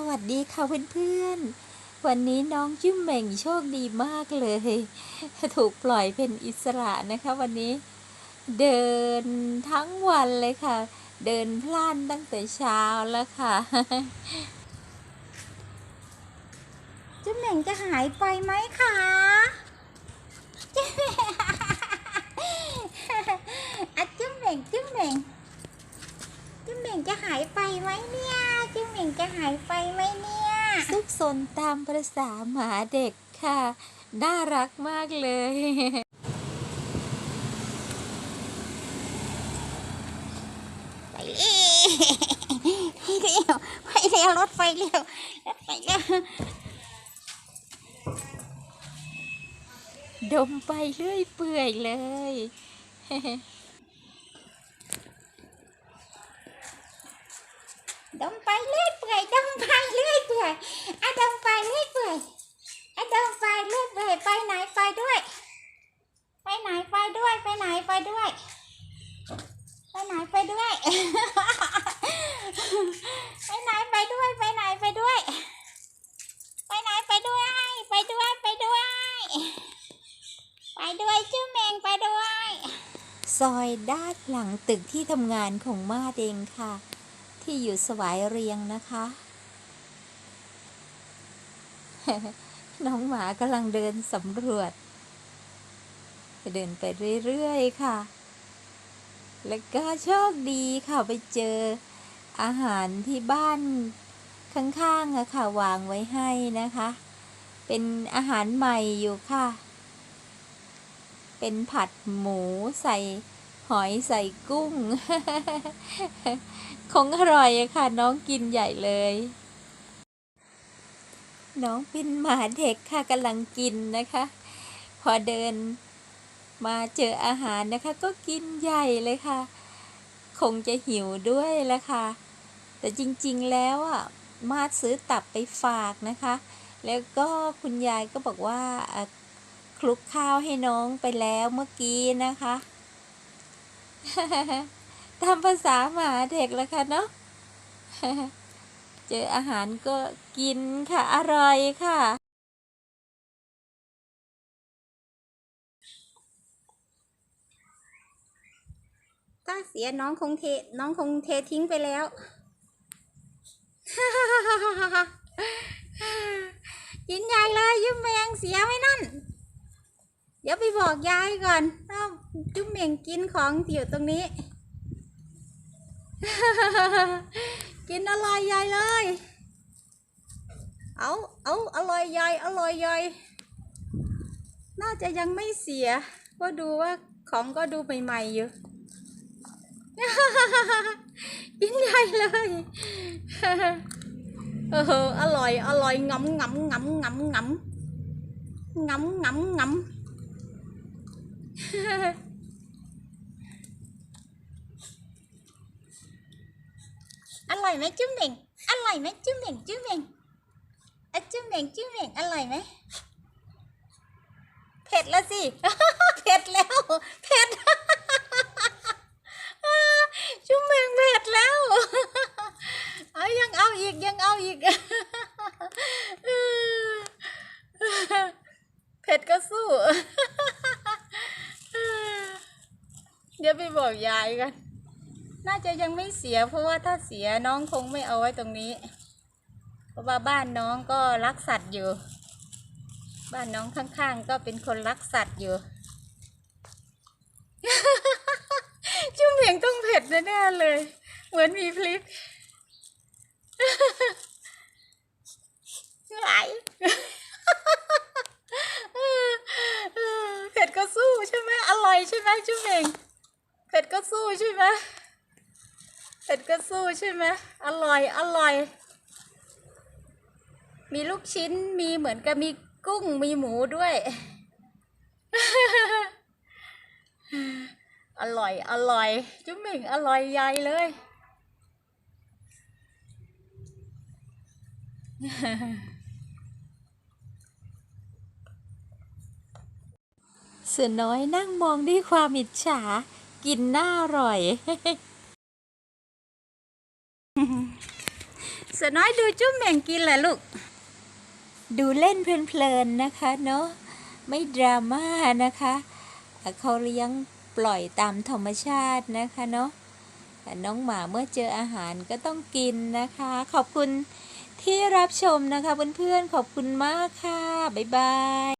สวัสดีค่ะเพื่อนๆ วันนี้น้องจิ้มเหม่งโชคดีมากเลย ถูกปล่อยเป็นอิสระนะคะวันนี้ เดินทั้งวันเลยค่ะ เดินพล่านตั้งแต่เช้าแล้วค่ะ จุ๊บเหม่งจะหายไปไหมคะจุ๊บเหม่งจุ๊บเหม่งจุ๊บเหม่งจุ๊บเหม่งจะหายไปไหมเนี่ย หม่งจะหายไปไหมเนี่ย ซุกซนตามประษาหมาเด็กค่ะ น่ารักมากเลย ไปเร็วไปเร็วรถไฟเร็วรถไฟเร็วดมไปเรื่อยเปื่อยเลย ดมไป เรื่อยเปื่อยดมไปเรื่อยเปื่อยอะดมไปเรื่อยเปื่อยอะดมไปเรื่อยเปื่อยไปไหนไปด้วย ไปไหนไปด้วยไปไหนไปด้วย ไปไหนไปด้วย ไปไหนไปด้วยไปไหนไปด้วย ไปไหนไปด้วย ไปด้วยไปด้วย ไปด้วยชื่อเมงไปด้วย ซอยด้านหลังตึกที่ทำงานของมาดเองค่ะ ที่อยู่สวายเรียงนะคะ น้องหมากำลังเดินสำรวจ เดินไปเรื่อยๆค่ะ แล้วก็โชคดีค่ะไปเจออาหารที่บ้านข้างๆอะค่ะ วางไว้ให้นะคะ เป็นอาหารใหม่อยู่ค่ะ เป็นผัดหมูใส่ หอยใส่กุ้ง คงอร่อยอะค่ะ น้องกินใหญ่เลย น้องเป็นหมาเด็กค่ะกำลังกินนะคะ พอเดินมาเจออาหารนะคะ ก็กินใหญ่เลยค่ะ คงจะหิวด้วยแหละค่ะ แต่จริงๆแล้วอะ มาซื้อตับไปฝากนะคะ แล้วก็คุณยายก็บอกว่าคลุกข้าวให้น้องไปแล้วเมื่อกี้นะคะ ตามภาษาหมาเด็กแล้วค่ะเนาะเจออาหารก็กินค่ะ อร่อยค่ะถ้าเสียน้องคงเท น้องคงเททิ้งไปแล้ว กินใหญ่เลยยุ่มแมงเสียไหมนั่น ดี๋ยวไปบอกยายก่อนว่าจุ๊มเมงกินของอยู่ตรงนี้ กินอร่อยใหญ่เลย เอาเอาอร่อยใหญ่อร่อยใหญ่น่าจะยังไม่เสีย ก็ดูว่าของก็ดูใหม่ๆอยู่ กินใหญ่เลยเอออร่อยอร่อยงำงำงำงำงำงำงำงำ อร่อยไหมจุ๊มเหม่งอร่อยไหมจุ๊มเหม่งจุ๊มเหม่งอะจุ๊มเหม่งจุ๊มเหม่งอร่อยไหมเผ็ดแล้วสิเผ็ดแล้วเผ็ดจุ๊มเมงเผ็ดแล้วเอายังเอาอีกยังเอาอีกเผ็ดก็สู้ เดี๋ยวไปบอกยายกัน น่าจะยังไม่เสีย เพราะว่าถ้าเสียน้องคงไม่เอาไว้ตรงนี้ เพราะว่าบ้านน้องก็รักสัตว์อยู่ บ้านน้องข้างๆ ก็เป็นคนรักสัตว์อยู่จุ้มเหมียงต้องเผ็ดแน่เลย เหมือนมีพริกไหลเผ็ดก็สู้ใช่ไหมอร่อยใช่ไหมจุ้มเหม่ง เผ็ดก็สู้ใช่ไหมเผ็ดก็สู้ใช่ไหมอร่อย อร่อย มีลูกชิ้น มีเหมือนกับมีกุ้ง มีหมูด้วย อร่อย อร่อย จุ๊มเหม่งอร่อยใหญ่เลย เสือน้อยนั่งมองด้วยความอิจฉา กินน่าอร่อย เสือสน้อยดูจุ้มแม่งกินแหละลูก ดูเล่นเพลินๆนะคะเนาะไม่ดราม่านะคะอะเขาเลี้ยงปล่อยตามธรรมชาตินะคะเนาะแต่น้องหมาเมื่อเจออาหารก็ต้องกินนะคะ ขอบคุณที่รับชมนะคะเพื่อนๆขอบคุณมากค่ะ บ๊ายบาย